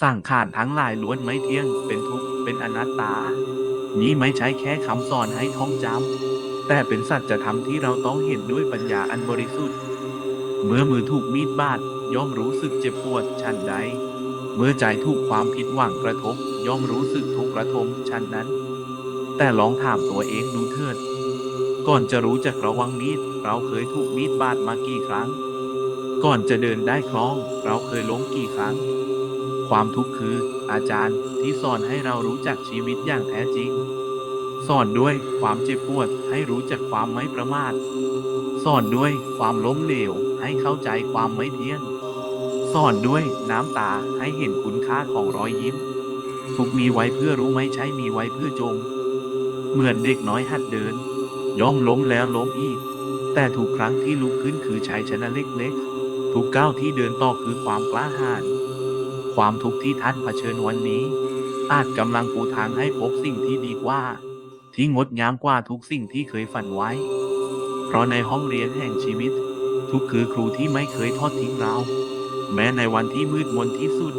สร้างขารทั้งหลายล้วนไม่เที่ยง เป็นทุกข์ เป็นอนัตตา นี้ไม่ใช่แค่คำสอนให้ท่องจำ แต่เป็นสัจธรรมที่เราต้องเห็นด้วยปัญญาอันบริสุทธิ์ เมื่อมือถูกมีดบาดย่อมรู้สึกเจ็บปวดฉันใด เมื่อใจถูกความผิดหวังกระทบ ย่อมรู้สึกทุกข์ระทมฉันนั้น แต่ลองถามตัวเองดูเถิด ก่อนจะรู้จักระวังมีด เราเคยถูกมีดบาดมากี่ครั้ง ก่อนจะเดินได้คล่อง เราเคยล้มกี่ครั้ง ความทุกข์คืออาจารย์ที่สอนให้เรารู้จักชีวิตอย่างแท้จริง สอนด้วยความเจ็บปวดให้รู้จักความไม่ประมาท สอนด้วยความล้มเหลวให้เข้าใจความไม่เที่ยง สอนด้วยน้ำตาให้เห็นคุณค่าของรอยยิ้ม ทุกมีไว้เพื่อรู้ไม่ใช่มีไว้เพื่อจม เหมือนเด็กน้อยหัดเดิน ย่อมล้มแล้วล้มอีก แต่ทุกครั้งที่ลุกขึ้นคือชัยชนะเล็กๆทุกก้าวที่เดินต่อคือความกล้าหาญ ความทุกข์ที่ท่านเผชิญวันนี้ อาจกำลังปูทางให้พบสิ่งที่ดีกว่า ที่งดงามกว่าทุกสิ่งที่เคยฝันไว้ เพราะในห้องเรียนแห่งชีวิต ทุกคือครูที่ไม่เคยทอดทิ้งเรา แม้ในวันที่มืดมนที่สุด